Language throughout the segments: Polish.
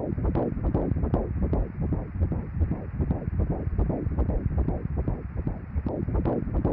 Thank you.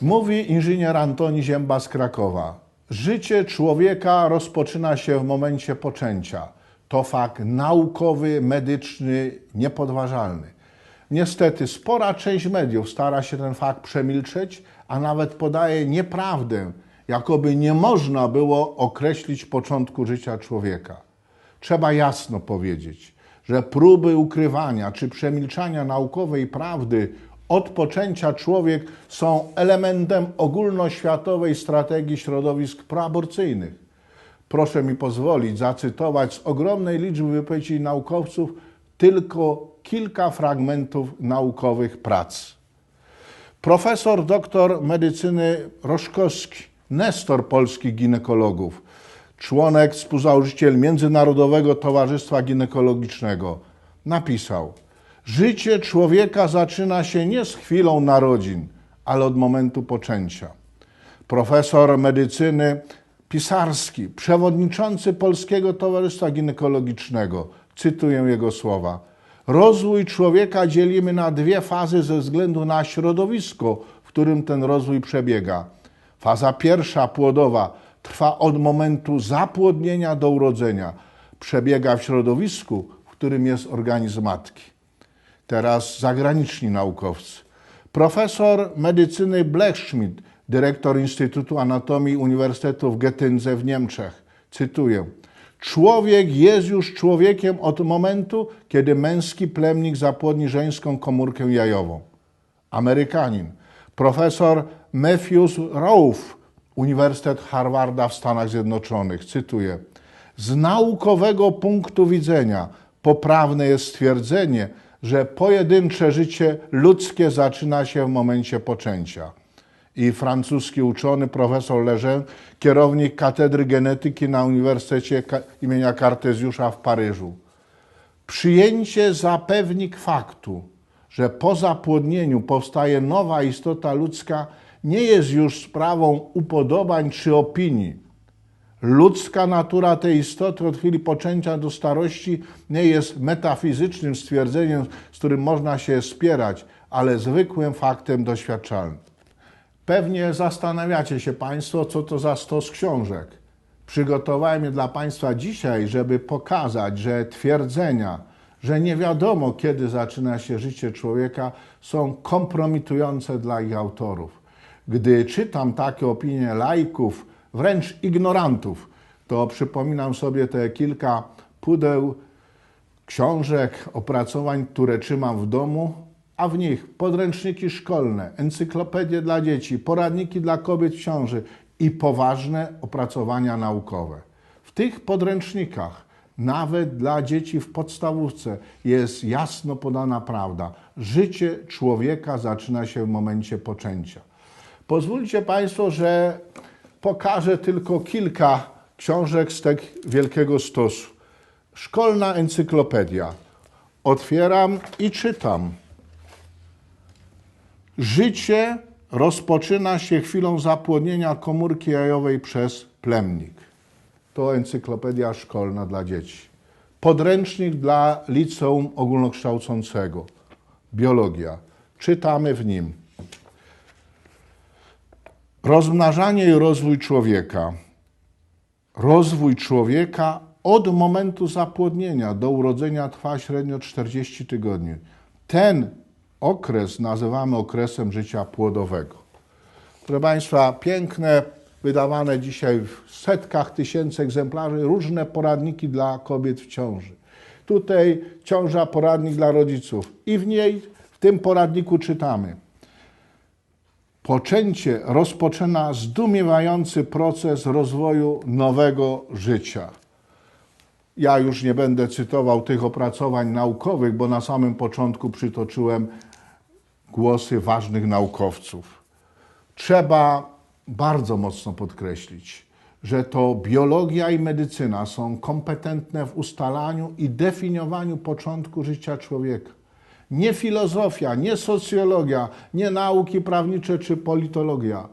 Mówi inżynier Antoni Zięba z Krakowa. Życie człowieka rozpoczyna się w momencie poczęcia. To fakt naukowy, medyczny, niepodważalny. Niestety, spora część mediów stara się ten fakt przemilczeć, a nawet podaje nieprawdę, jakoby nie można było określić początku życia człowieka. Trzeba jasno powiedzieć, że próby ukrywania czy przemilczania naukowej prawdy od poczęcia człowiek są elementem ogólnoświatowej strategii środowisk proaborcyjnych. Proszę mi pozwolić zacytować z ogromnej liczby wypowiedzi naukowców tylko kilka fragmentów naukowych prac. Profesor doktor medycyny Roszkowski, nestor polskich ginekologów, członek, współzałożyciel Międzynarodowego Towarzystwa Ginekologicznego, napisał: Życie człowieka zaczyna się nie z chwilą narodzin, ale od momentu poczęcia. Profesor medycyny Pisarski, przewodniczący Polskiego Towarzystwa Ginekologicznego, cytuję jego słowa. Rozwój człowieka dzielimy na dwie fazy ze względu na środowisko, w którym ten rozwój przebiega. Faza pierwsza, płodowa, trwa od momentu zapłodnienia do urodzenia. Przebiega w środowisku, w którym jest organizm matki. Teraz zagraniczni naukowcy. Profesor medycyny Blechschmidt, dyrektor Instytutu Anatomii Uniwersytetu w Getynze w Niemczech, cytuję: Człowiek jest już człowiekiem od momentu, kiedy męski plemnik zapłodni żeńską komórkę jajową. Amerykanin, profesor Matthews Rauf, Uniwersytet Harvarda w Stanach Zjednoczonych, cytuję: Z naukowego punktu widzenia poprawne jest stwierdzenie, że pojedyncze życie ludzkie zaczyna się w momencie poczęcia. I francuski uczony profesor Lejeune, kierownik katedry genetyki na Uniwersytecie imienia Kartezjusza w Paryżu. Przyjęcie za pewnik faktu, że po zapłodnieniu powstaje nowa istota ludzka, nie jest już sprawą upodobań czy opinii. Ludzka natura tej istoty od chwili poczęcia do starości nie jest metafizycznym stwierdzeniem, z którym można się spierać, ale zwykłym faktem doświadczalnym. Pewnie zastanawiacie się Państwo, co to za stos książek. Przygotowałem je dla Państwa dzisiaj, żeby pokazać, że twierdzenia, że nie wiadomo, kiedy zaczyna się życie człowieka, są kompromitujące dla ich autorów. Gdy czytam takie opinie laików, wręcz ignorantów, to przypominam sobie te kilka pudeł książek, opracowań, które trzymam w domu, a w nich podręczniki szkolne, encyklopedie dla dzieci, poradniki dla kobiet w ciąży i poważne opracowania naukowe. W tych podręcznikach, nawet dla dzieci w podstawówce, jest jasno podana prawda. Życie człowieka zaczyna się w momencie poczęcia. Pozwólcie Państwo, że pokażę tylko kilka książek z tego wielkiego stosu. Szkolna encyklopedia. Otwieram i czytam. Życie rozpoczyna się chwilą zapłodnienia komórki jajowej przez plemnik. To encyklopedia szkolna dla dzieci. Podręcznik dla liceum ogólnokształcącego. Biologia. Czytamy w nim. Rozmnażanie i rozwój człowieka. Rozwój człowieka od momentu zapłodnienia do urodzenia trwa średnio 40 tygodni. Ten okres nazywamy okresem życia płodowego. Proszę Państwa, piękne, wydawane dzisiaj w setkach tysięcy egzemplarzy, różne poradniki dla kobiet w ciąży. Tutaj ciąża, poradnik dla rodziców. I w niej, w tym poradniku czytamy. Poczęcie rozpoczyna zdumiewający proces rozwoju nowego życia. Ja już nie będę cytował tych opracowań naukowych, bo na samym początku przytoczyłem głosy ważnych naukowców. Trzeba bardzo mocno podkreślić, że to biologia i medycyna są kompetentne w ustalaniu i definiowaniu początku życia człowieka. Nie filozofia, nie socjologia, nie nauki prawnicze czy politologia.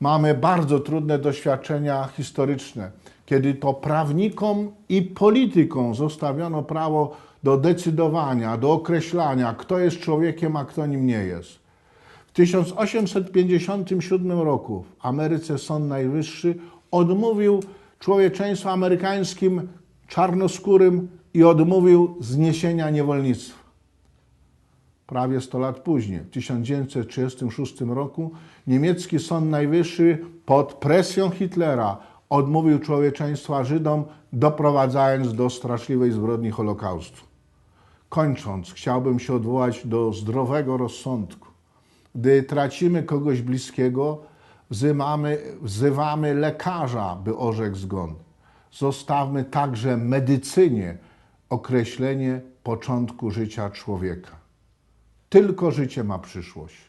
Mamy bardzo trudne doświadczenia historyczne, kiedy to prawnikom i politykom zostawiono prawo do decydowania, do określania, kto jest człowiekiem, a kto nim nie jest. W 1857 roku w Ameryce Sąd Najwyższy odmówił człowieczeństwu amerykańskim czarnoskórym i odmówił zniesienia niewolnictwa. Prawie 100 lat później, w 1936 roku, niemiecki Sąd Najwyższy pod presją Hitlera odmówił człowieczeństwa Żydom, doprowadzając do straszliwej zbrodni Holokaustu. Kończąc, chciałbym się odwołać do zdrowego rozsądku. Gdy tracimy kogoś bliskiego, wzywamy, wzywamy lekarza, by orzekł zgon. Zostawmy także medycynie określenie początku życia człowieka. Tylko życie ma przyszłość.